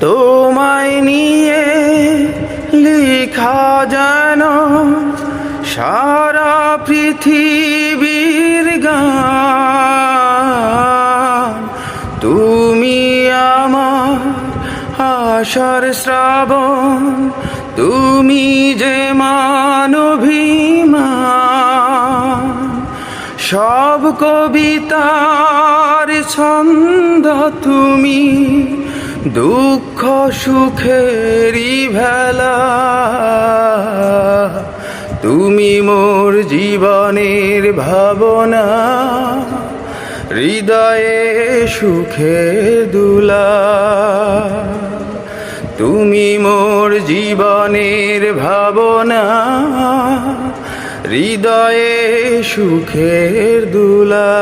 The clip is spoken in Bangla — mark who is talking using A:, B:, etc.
A: তোমায় নিয়ে লিখা যেন সারা পৃথিবীর গান। তুমি আমার আশার শ্রাবণ, তুমি যে মানভিমান সব কবিতার ছন্দ তুমি দুঃখ সুখেরই ভেলা। তুমি মোর জীবনের ভাবনা, হৃদয়ে সুখের দুলা। তুমি মোর জীবনের ভাবনা, হৃদয়ে সুখের দুলা।